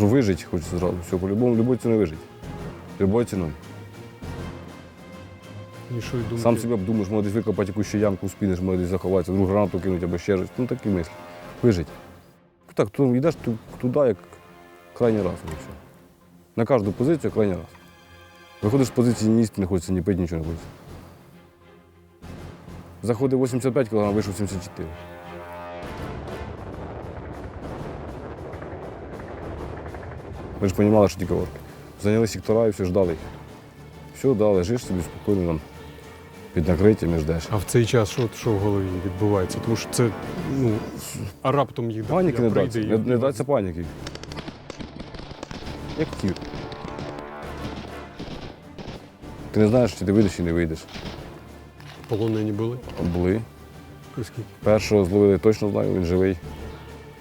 Що Вижити хочеться зразу. Все, по-любому, любою ціною вижити. Любою ціною. І що й думати? Сам себе обдумаєш, може десь викопати якусь ще ямку, спінеш, може десь заховатися, другу гранату кинуть або ще щось. Ну такі мислі. Вижить. Так, то йдеш ту- туди, як крайній раз. і все. На кожну позицію крайній раз. Виходиш з позиції, ні їсти не хочеться, ні пити, нічого не хочеться. Заходив 85 кг, вийшов 74. Ми ж розуміли, що тільки орки. Зайняли сектора і все ждали їх. Все, да, лежиш собі спокійно там під накриттям і ждеш. А в цей час що, що в голові відбувається? Тому що це, ну, а раптом їх Паніки не і- не, не даться паніки. Як хотів. Ти не знаєш, чи ти вийдеш, чи не вийдеш. Полонені були? Були. Скільки? Першого зловили, точно знаю, він живий.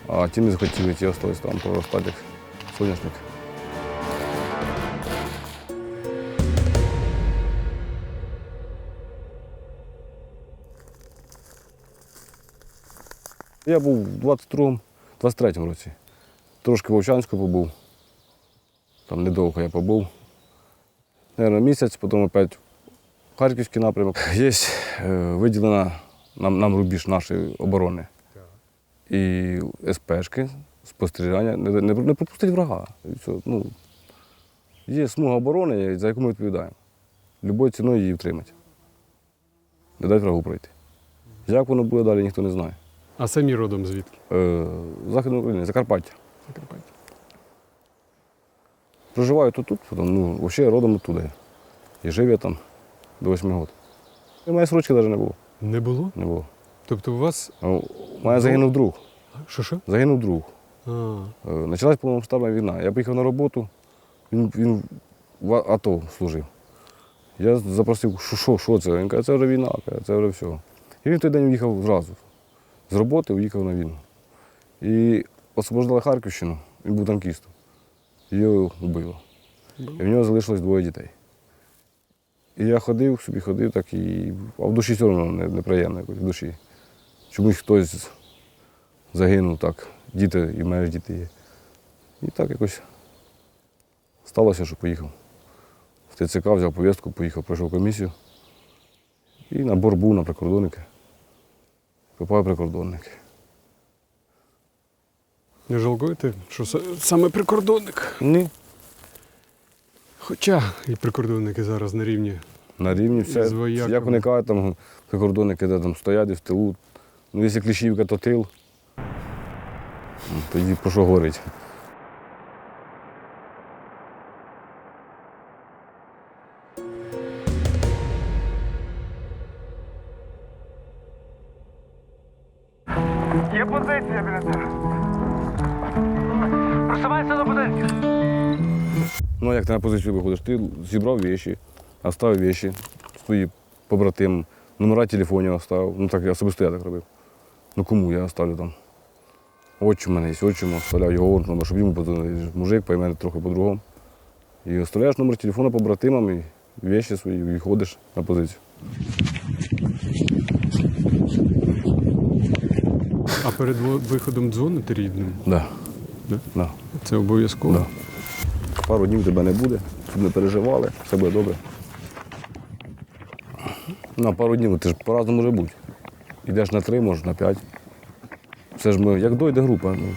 А ті не захотіли, ті залишились там проростати як соняшник. Я був у 22-му, 23-му році. Трошки в Вовчанську побув. Там недовго я побув. Наверно, місяць, потім опять Харківський напрямок. Є е, виділена нам, нам рубіж нашої оборони. І СПшки, спостерігання, не, не, не пропустить врага. І все. Ну, є смуга оборони, за яку ми відповідаємо. Любою ціною її втримати. Не дати врагу пройти. Як воно буде далі, ніхто не знає. А самі родом звідки? Е, Західної України, Закарпаття. Закарпаття. Проживаю тут, тут, потім, ну, взагалі родом оттуда. І жив я там до 8 років. І моєї срочки навіть не було. Не було? Не було. Тобто у вас. У мене загинув друг. Що що? Загинув друг. А, Е, Почалась повномасштабна війна. Я поїхав на роботу, він, він в АТО служив. Я запросив, що, що, що це? Він каже, це вже війна, каже, це вже все. І він той день уїхав зразу. З роботи уїхав на війну. І освобождали Харківщину, він був танкістом. Його вбило. І в нього залишилось двоє дітей. І я ходив, собі ходив, так і. А в душі все одно неприємно якось в душі. Чомусь хтось загинув так. Діти і мене діти є. І так якось сталося, що поїхав. В ТЦК взяв повістку, поїхав, пройшов комісію. І набор був на прикордонники. Попав прикордонники. не жалкуєте, що саме прикордонник? Ні. Хоча і прикордонники зараз на рівні. На рівні все. Як вони кажуть, там прикордонники, де там стоять і в тилу. Ну, якщо кліщівка, то тил. Ну, Тоді про що говорить? Є позиція біля тебе. Просувайся до будинку. Ну, як ти на позицію виходиш? Ти зібрав віші, оставив віші, свої побратим, номера телефонів оставив. Ну так особисто я так робив. Ну кому я оставлю там? Отчим мене є, отчим оставляв його номер, щоб йому подзвонити. Мужик пойме трохи по-другому. І оставляєш номер телефону побратимам і віші свої, і виходиш на позицію. А перед виходом дзвонити рідним? Да. Да? Да. Це обов'язково. Да. Пару днів тебе не буде, щоб не переживали, все буде добре. На пару днів ти ж по-разному може бути. Йдеш на три, може на п'ять. Це ж ми, як дойде група. Ну.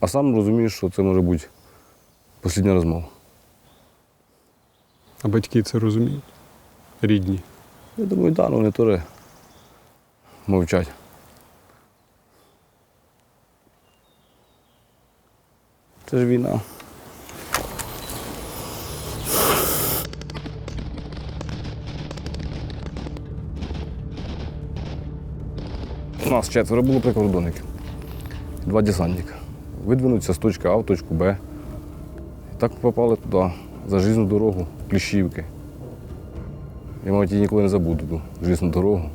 А сам розумієш, що це може бути остання розмова. А батьки це розуміють? Рідні. Я думаю, да, ну вони теж мовчать. Це ж війна. У нас четверо було прикордонників, два десантника. Видвинуться з точки А в точку Б. І так попали туди, за жизнну дорогу, Кліщівки. Я, мабуть, її ніколи не забуду ту жизнну дорогу.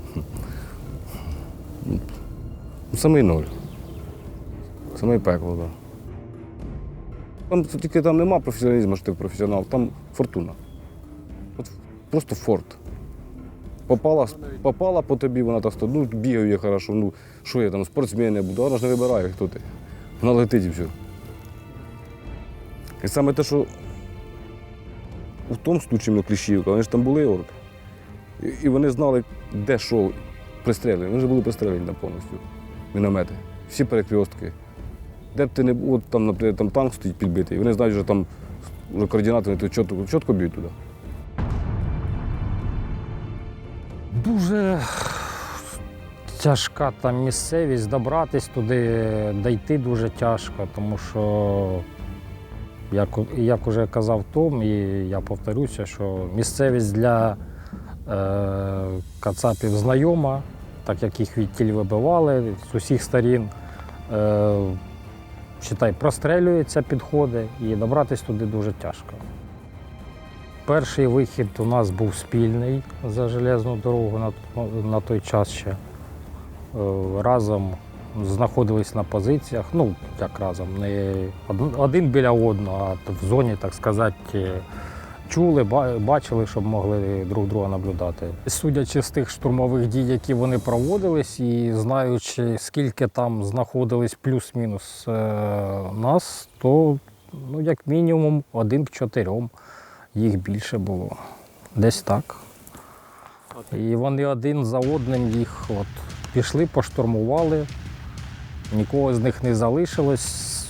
Самий ноль. Самий пекло, так. Там тільки там нема професіоналізму, що ти професіонал, там фортуна. От просто форт. Попала, попала по тобі, вона так ну бігаю я хорошо, ну що я там, спортсмен я буду, вона ж не вибирає, хто ти. Вона летить і все. І саме те, що у тому случаї Кліщівка, вони ж там були орки. І вони знали, де що пристрелені. Вони вже були пристрелені там повністю. Міномети. Всі перекрестки. Де б ти не от там, наприклад, там танк стоїть підбитий, вони знають, що там вже координати, вони чітко, чітко б'ють туди. Дуже тяжка там місцевість, добратись туди, дійти дуже тяжко, тому що, як, як уже казав Том, і я повторюся, що місцевість для е, кацапів знайома, так як їх відтіль вибивали з усіх сторін. Е, Читай, прострелюються підходи і добратись туди дуже тяжко. Перший вихід у нас був спільний за железну дорогу на, на той час ще. Е, Разом знаходились на позиціях, ну як разом, не один біля одного, а в зоні, так сказати, чули, бачили, щоб могли друг друга наблюдати. Судячи з тих штурмових дій, які вони проводились, і знаючи, скільки там знаходились плюс-мінус е, нас, то ну, як мінімум один к чотирьом їх більше було. Десь так. І вони один за одним їх от, пішли, поштурмували, нікого з них не залишилось,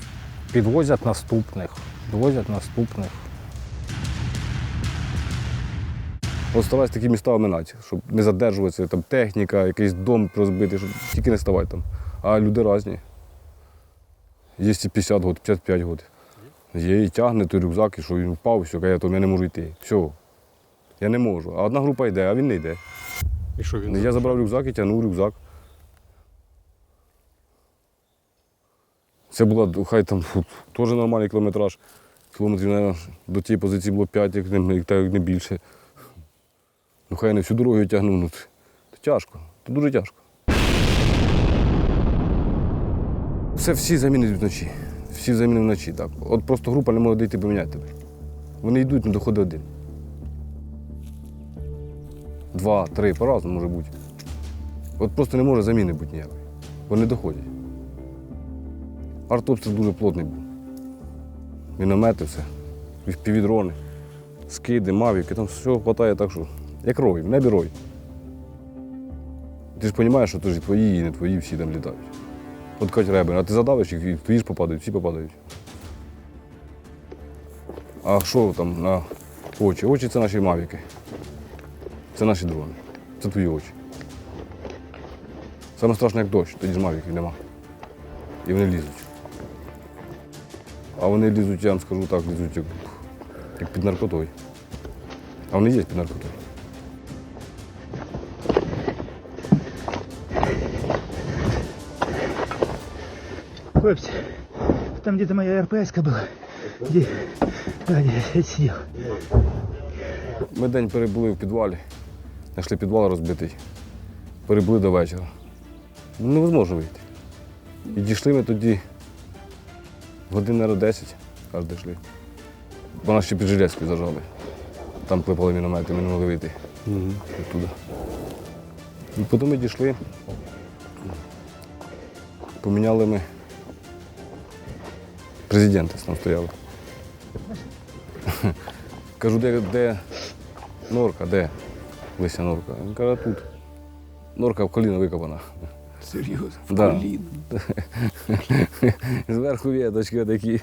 підвозять наступних, підвозять наступних. От стараюсь такі міста оминати, щоб не задержуватися, там техніка, якийсь дом розбитий, щоб тільки не ставати там. А люди різні. Є і 50 років, 55 років. Є і тягне той рюкзак, і що він впав, все, каже, то я не можу йти. Все. Я не можу. А одна група йде, а він не йде. І що він? Я забрав рюкзак і тягнув рюкзак. Це була, хай там теж нормальний кілометраж. Кілометрів наверно, до тієї позиції було 5, як не, як не більше. Ну хай не всю дорогу його тягнув. Ну, це тяжко, це дуже тяжко. Це всі заміни вночі. Всі заміни вночі, так. От просто група не може дійти поміняти тебе. Вони йдуть, не доходить один. Два, три, по-разному може бути. От просто не може заміни бути ніякої. Вони доходять. Артобстріл дуже плотний був. Міномети, все. Півдрони, скиди, мавіки, там все вистачає так, що. Як рой, в небі рой. Ти ж розумієш, що то ж і твої, і не твої всі там літають. От кажуть ребер, а ти задавиш їх, і твої ж попадають, всі попадають. А що там на очі? Очі це наші мавіки. Це наші дрони. Це твої очі. Саме страшне, як дощ, тоді ж мавіків нема. І вони лізуть. А вони лізуть, я вам скажу так, лізуть як, як під наркотою. А вони є під наркотою. Хлопцы, там где-то моя РПС была. Где? Да, где я сидел. Ми день перебули в підвалі, знайшли підвал розбитий. Перебули до вечора. Ну, Невозможно вийти. І дійшли ми тоді годин, наверное, 10, аж дійшли. Бо нас ще під Жилецькою зажали. Там клепали міномети, ми не могли вийти Мгм. оттуда. І потім ми дійшли. Поміняли ми. Президенти там стояли. Кажу, де, де норка, де Лися норка? Він каже, тут. Норка в коліно викопана. Серйозно? В Да. Зверху віточки такі.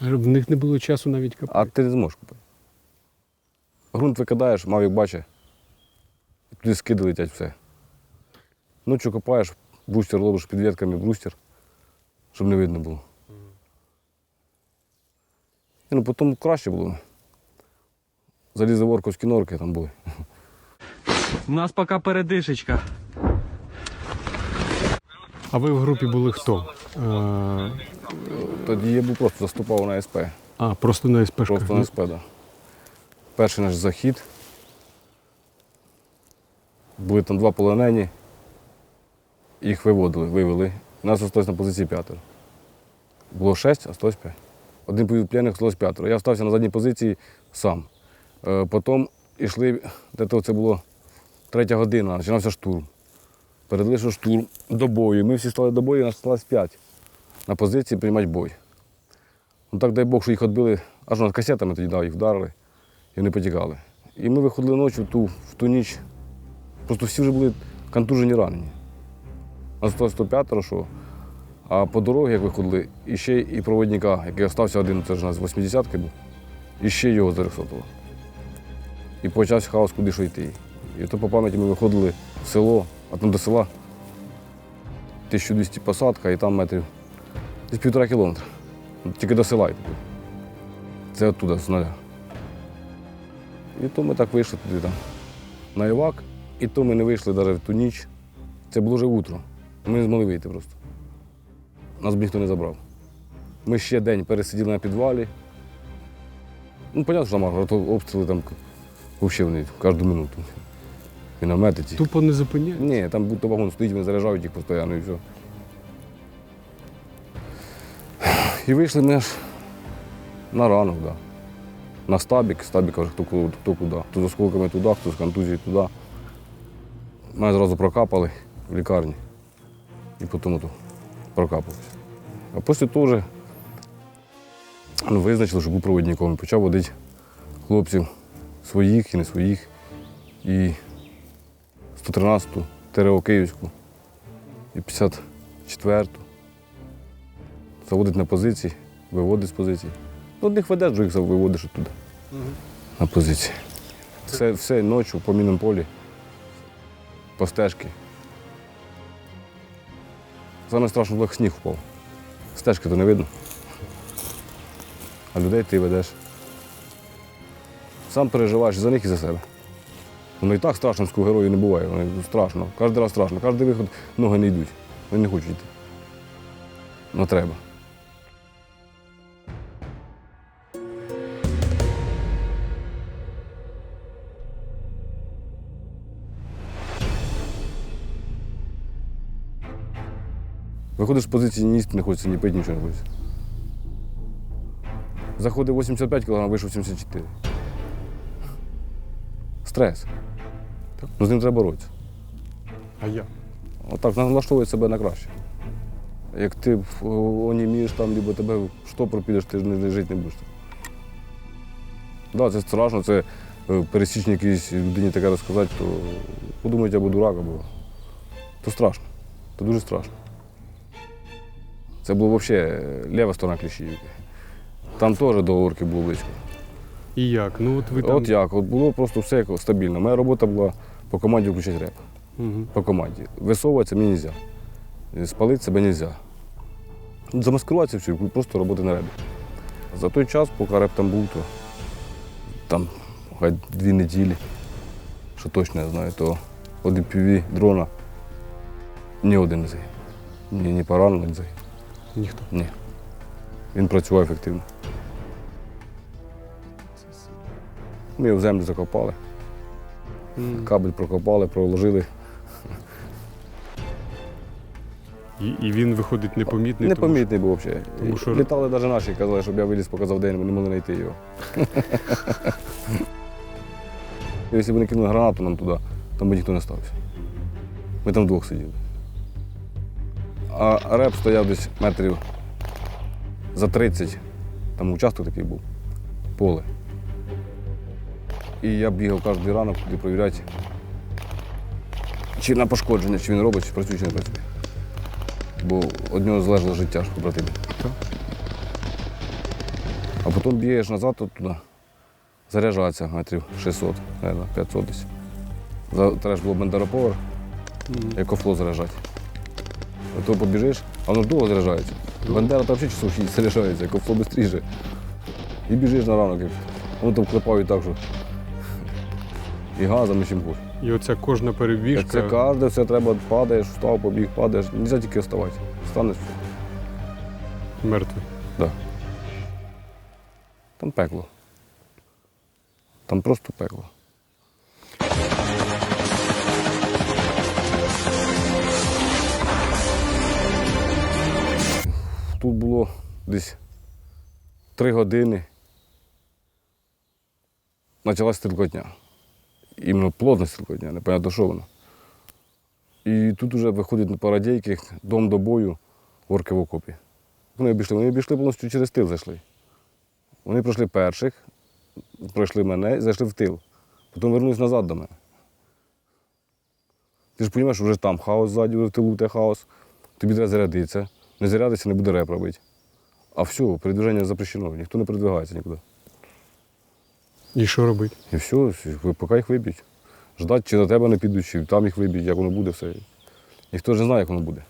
В них не було часу навіть копати. А ти не зможеш купити. Грунт викидаєш, мавік бачить, і туди скиди летять все. Ночі копаєш, брустер робиш під ветками брустер, щоб не видно було. І, ну, потім краще було. Залізоворковські норки там були. У нас поки передишечка. А ви в групі були хто? Е, Тоді я був просто заступав на СП. А, просто на СПшках. Просто на СП, так. Да. Перший наш захід. Були там два полонені. Їх виводили, вивели. Нас залишилось на позиції п'ятеро. Було шесть, а сталося п'ять. Один п'яних, сталося п'ятеро. Я залишився на задній позиції сам. Е, Потім йшли, де це було третя година, починався штурм. передали, що штурм до бою. Ми всі стали до бою, нас сталося 5 на позиції приймати бой. Ну так дай Бог, що їх відбили, аж над касетами тоді да, їх вдарили, і вони потікали. І ми виходили ночі в ту, в ту ніч. Просто всі вже були контужені ранені. Сталося 105 що. А по дорозі, як виходили, і ще і проводника, який остався один, це ж у нас 80-ки був, і ще його зарисотували. І почався хаос, куди що йти. І то по пам'яті ми виходили в село, а там до села 1200 посадка і там метрів десь півтора кілометра. Тільки до села йти. Це оттуда, з нуля. І то ми так вийшли туди там на Івак, і то ми не вийшли навіть в ту ніч. Це було вже утро. Ми не змогли вийти просто. Нас б ніхто не забрав. Ми ще день пересиділи на підвалі. Ну, понятно, що там обстріли там взагалі вони кожну минуту. Міномети ті. Тупо не зупиняють. Ні, там будто вагон стоїть, вони заряджають їх постійно і все. І вийшли ми аж на ранок, да. На стабік, стабіка вже хто, ку- хто куди. Хто з осколками туди, хто з контузією туди. Мене зразу прокапали в лікарні. І потім ото прокапався. А після того вже ну, визначили, що був проводником. Почав водити хлопців своїх і не своїх. І 113-ту, ТРО Київську і 54-ту. Заводить на позиції, виводить з позиції. Ну, одних ведеш, других виводиш оттуда. На позиції. Все, все ночі по мінному полі, по стежки. Саме страшно як сніг впав. Стежки то не видно. А людей ти ведеш. Сам переживаєш за них і за себе. Воно і так страшно з герою не буває. Воно страшно. Кожен раз страшно. Кожен виход ноги не йдуть. Вони не хочуть йти. Ну треба. Виходиш з позиції, ні їсти не хочеться, ні пити, нічого не хочеться. Заходив 85 кг, вийшов 74. Стрес. Ну, з ним треба боротися. А я? Отак налаштовує себе на краще. Як ти онімієш там, либо тебе в штопор підеш, ти ж не, жити не будеш. Так, да, це страшно, це е, пересічній якійсь людині таке розказати, то подумають або дурак, або. То страшно. То дуже страшно. Це була взагалі ліва сторона Кліщіївки. Там теж до орки було близько. І як? Ну от ви там. От як, от було просто все стабільно. Моя робота була по команді включати реп. Мгм. по команді. Висовуватися мені не можна. Спалити себе не можна. Замаскуватися все, просто роботи на ребі. За той час, поки реп там був, то там хай дві неділі, що точно я знаю, то один піві дрона ні один не загинув. Ні, ні поранений не загинув. Ніхто. Ні. Він працював ефективно. Ми його в землю закопали, кабель прокопали, проложили. І, і він виходить непомітний. тому що- Непомітний був взагалі. тому що- Літали навіть наші, казали, щоб я виліз, показав день, ми не могли знайти його. Якщо б не кинули гранату нам туди, там би ніхто не стався. Ми там вдвох сиділи. А реп стояв десь метрів за 30, там участок такий був, поле. І я бігав кожен ранок туди перевіряти, чи на пошкодження, чи він робить, чи працює, чи не працює. Бо від нього залежало життя ж побратимів. А потім бігаєш назад от туди, заряджатися метрів 600, наверное, 500 десь. Треба ж було бендероповер, Мгм. як офло заряджати. А то побіжиш, а воно ж довго заряджається. Бендера там взагалі часов 6 заряджається, як швидше. І біжиш на ранок, воно там клепають так, що і газом, і чим хочеш. І оця кожна перебіжка. Це кожне, все треба, падаєш, встав, побіг, падаєш. Не можна тільки вставати. Станеш все. Мертвий. Да. Там пекло. Там просто пекло. Десь три години. Почалась стрілкотня. Іменно плотна стрілкотня, непонятно, що воно. І тут вже виходять парадійки, дом до бою, орки в окопі. Вони обійшли, вони обійшли повністю через тил зайшли. Вони пройшли перших, пройшли мене і зайшли в тил. Потім вернулись назад до мене. Ти ж розумієш, що вже там хаос ззаді, в тилу те хаос. Тобі треба зарядитися. Не зарядиться, не буде реп робити. А все, передвиження запрещено, ніхто не передвигається нікуди. І що робити? І все, поки їх виб'ють. Ждать, чи до тебе не підуть, чи там їх виб'ють, як воно буде, все. Ніхто ж не знає, як воно буде.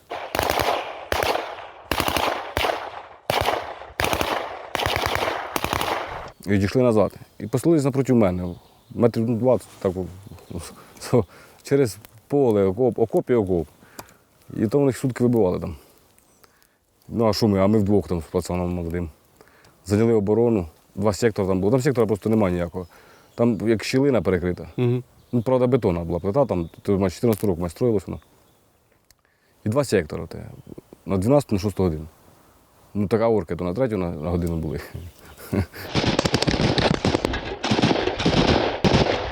І дійшли назад. І послились напроти мене. Метрів ну, 20, так, через поле, окоп, окоп і окоп. І то вони сутки вибивали там. Ну, а що ми? А ми вдвох там з пацаном молодим. Зайняли оборону, два сектори там було. Там сектора просто немає ніякого. Там як щілина перекрита. Угу. Ну, правда, бетонна була плита, там 14 років ми строїлось воно. І два сектори. Те, на 12 на 6 годину. Ну, така орка, то на третю на, на годину були.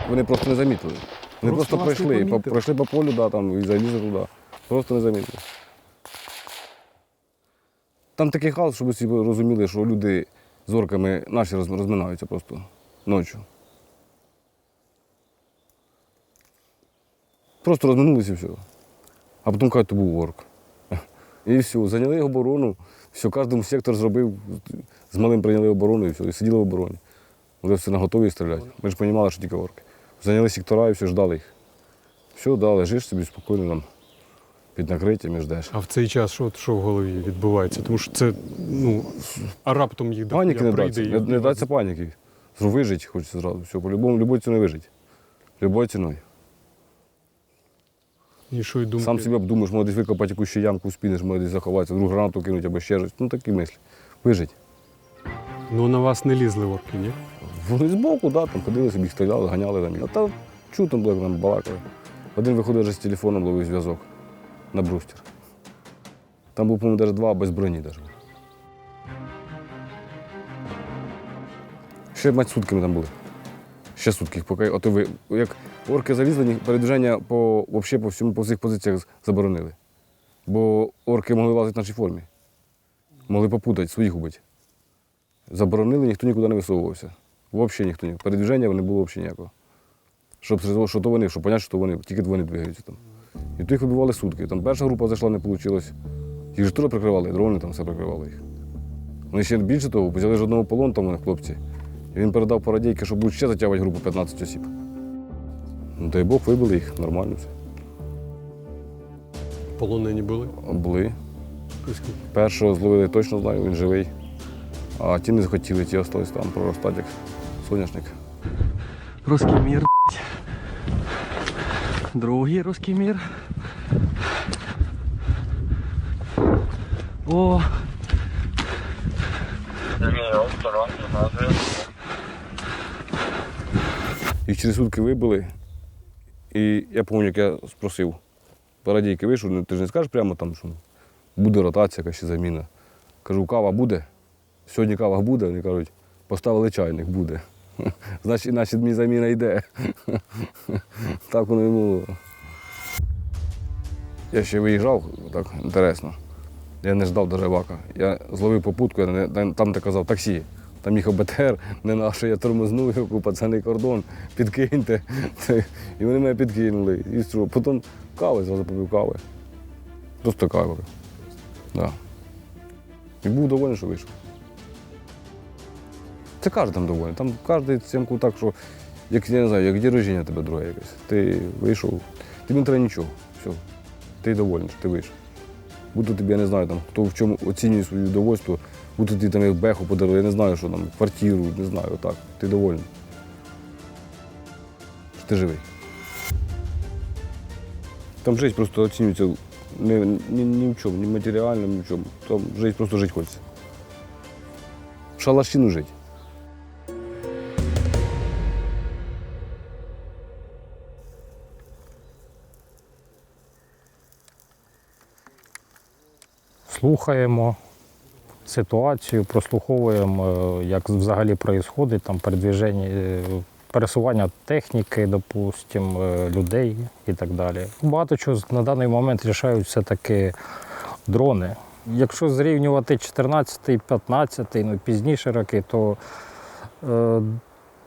Вони просто не замітили. Вони Просто просто, не пройшли, по, пройшли по полю, да, там, і залізли туди. Просто не замітили. Там такий хаос, щоб ви розуміли, що люди з орками наші розминаються просто ночі. Просто розминулися і все. А потім кажуть, то був орк. І все, зайняли оборону, все, кожен сектор зробив, з малим прийняли оборону і все, і сиділи в обороні. Вже все на готові стріляти. Ми ж розуміли, що тільки орки. Зайняли сектора і все, ждали їх. Все, да, лежиш собі спокійно там під накриттям і ждеш. А в цей час що, що в голові відбувається? Тому що це, ну, а раптом їх Паніки не прийде і- не, не даться паніки. Вижить хочеться зразу. Все, по-любому, любою ціною вижить. Любою ціною. І що й думки? Сам себе обдумаєш, може десь викопати якусь ще ямку, спінеш, може десь заховатися, другу гранату кинуть або ще щось. Ну такі мислі. Вижить. Ну на вас не лізли орки, ні? Вони збоку, да, там ходили собі, стріляли, ганяли там. А там чутно було, як там балакали. Один виходив вже з телефоном, ловив зв'язок на брустер. Там був, по-моєму, навіть два без броні. Навіть. Ще мать сутками там були. Ще сутки, поки ото ви. Як орки залізли, передвиження по, вообще, по всьому по всіх позиціях заборонили. Бо орки могли лазити в нашій формі. Могли попутати, своїх убити. Заборонили, ніхто нікуди не висовувався. Взагалі ніхто ні. Передвіження не було взагалі ніякого. Щоб що то вони, щоб зрозуміти, що то вони, тільки вони двигаються там. І то їх вибивали сутки. Там перша група зайшла, не вийшло. Їх ж теж прикривали, дрони там все прикривали їх. Вони ще більше того, взяли ж одного полон там хлопці. І він передав парадійки, що будуть ще затягувати групу 15 осіб. Ну, дай Бог, вибили їх, нормально все. Полонені були. Були. Скільки? Першого зловили точно знаю, він живий. А ті не захотіли, ті остались там проростати як соняшник. Русський мір. Другий русський мір. О, Їх через сутки вибили. І я пам'ятаю, як я спросив, парадійки вийшов, ну, ти ж не скажеш прямо там, що буде ротація, якась заміна. Кажу, кава буде? Сьогодні кава буде, вони кажуть, поставили чайник, буде. Значить, значить, мені заміна йде. Так воно і було. Я ще виїжджав, так інтересно. Я не ждав до рибака. Я зловив попутку, я там де казав таксі. Там їхав БТР, не наше, я тормознув його, пацани кордон, підкиньте. І вони мене підкинули. І що? Потім кави, зразу попив кави. Просто кави. Да. І був довольний, що вийшов. Це кожен довольний. Там кожен сімку так, що як я не знаю, як день рождення тебе друге якесь. Ти вийшов, тобі не треба нічого. Все. Ти довольний, що ти вийшов. Будто тобі, я не знаю, там, хто в чому оцінює своє удовольство, будто ти там як беху подарував, я не знаю, що там, квартиру, не знаю, отак. Ти довольний. Що ти живий. Там життя просто оцінюється ні, ні, ні в чому, ні матеріально, ні в чому. Там жити просто жити хочеться. В шалашину жити. Слухаємо ситуацію, прослуховуємо, е, як взагалі відбувається там передвіження е, пересування техніки, допустим, е, людей і так далі. Багато чого на даний момент рішають все-таки дрони. Якщо зрівнювати 14, 15, ну пізніше роки, то е,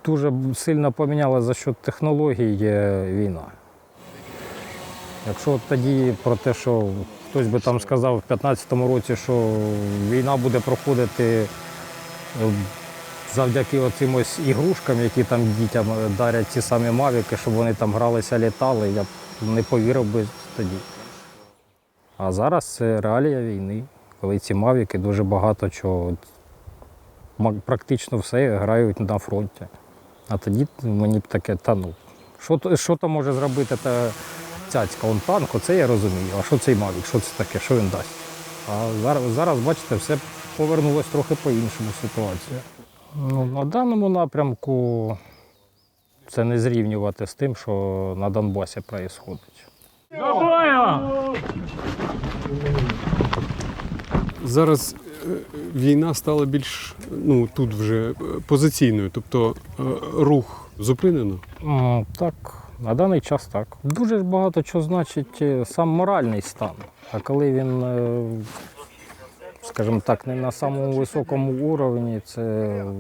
дуже сильно поміняла за счет технологій е, війна. Якщо тоді про те, що хтось би там сказав в 15-му році, що війна буде проходити е, завдяки оцим ось ігрушкам, які там дітям дарять ці самі мавіки, щоб вони там гралися, літали, я б не повірив би тоді. А зараз це реалія війни, коли ці мавіки дуже багато чого, практично все грають на фронті. А тоді мені б таке, та ну, що то може зробити та цяцька, он танк, оце я розумію. А що цей мавік, що це таке, що він дасть? А зараз, зараз бачите, все повернулося трохи по-іншому ситуація. Ну, на даному напрямку це не зрівнювати з тим, що на Донбасі відбувається. Зараз е, війна стала більш ну тут вже позиційною, тобто е, рух зупинено. Так, на даний час так. Дуже ж багато чого значить е, сам моральний стан. А коли він, е, скажімо так, не на самому високому уровні, це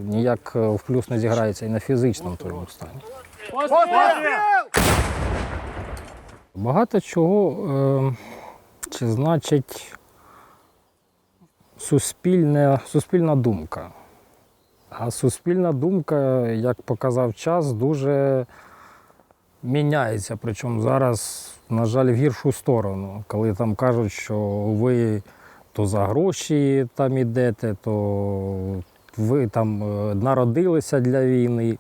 ніяк е, в плюс не зіграється і на фізичному твоєму стані. Багато чого чи значить суспільне, суспільна думка. А суспільна думка, як показав час, дуже міняється. Причому зараз, на жаль, в гіршу сторону. Коли там кажуть, що ви то за гроші там ідете, то ви там е, народилися для війни.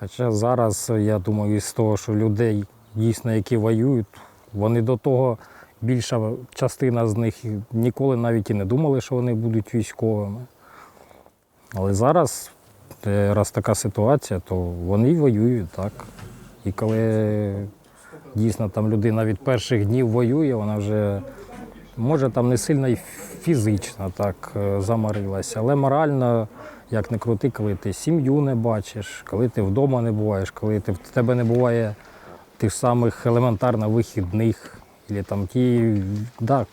Хоча зараз, я думаю, із того, що людей дійсно, які воюють, вони до того більша частина з них ніколи навіть і не думали, що вони будуть військовими. Але зараз, е, раз така ситуація, то вони воюють так. І коли дійсно там людина від перших днів воює, вона вже може там не сильно і фізично так е, замарилася, але морально, як не крути, коли ти сім'ю не бачиш, коли ти вдома не буваєш, коли ти, в тебе не буває тих самих елементарно вихідних, і там ті, так,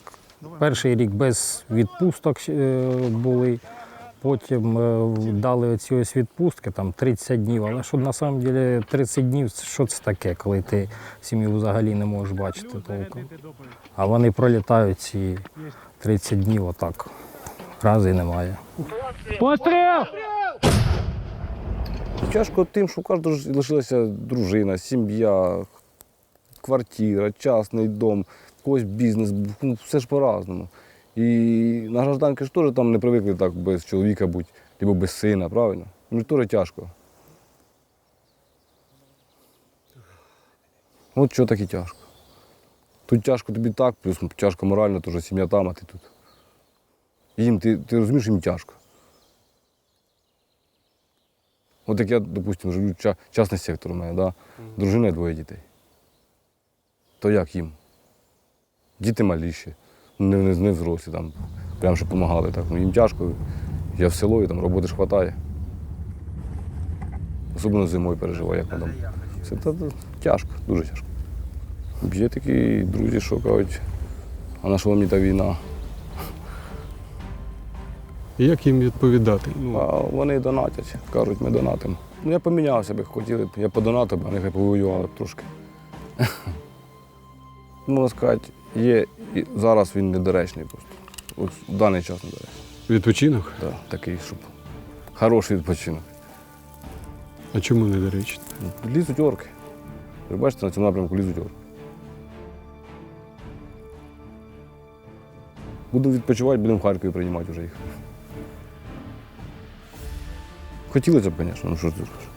перший рік без відпусток е, були. Потім е, дали оці ось відпустки, там 30 днів. Але що на самом деле 30 днів, це що це таке, коли ти сім'ю взагалі не можеш бачити толком. А вони пролітають ці 30 днів отак. Рази і немає. Тяжко тим, що у кожного лишилася дружина, сім'я, квартира, частний дом, когось бізнес, ну, все ж по-разному. І на гражданки ж теж там не привикли так без чоловіка бути, або без сина, правильно? Їм теж тяжко. От що так і тяжко. Тут тяжко тобі так, плюс тяжко морально, вже сім'я там, а ти тут. Їм, ти, ти розумієш, їм тяжко. От як я, допустимо, живу ча- частний сектор у мене, да? дружина і двоє дітей. То як їм? Діти малі ще, не, не, не взрослі там, прям що допомагали. Так. Ну, їм тяжко. Я в село, і там роботи ж вистачає. Особливо зимою переживаю, як там. Це та, та, тяжко, дуже тяжко. Є такі друзі, що кажуть, а на що мені та війна? І як їм відповідати? Ну, А вони донатять, кажуть, ми донатимо. Ну я помінявся би, хотіли б, я подонатив, а нехай повоювали б трошки. Можна сказати, є, і зараз він недоречний просто. От в даний час недоречний. відпочинок? Да, такий, щоб хороший відпочинок. А чому не до? Лізуть орки. Ви бачите, на цьому напрямку лізуть орки. Будемо відпочивати, будемо в Харкові приймати вже їх. Хотілося б, звісно, ну що ти зробиш.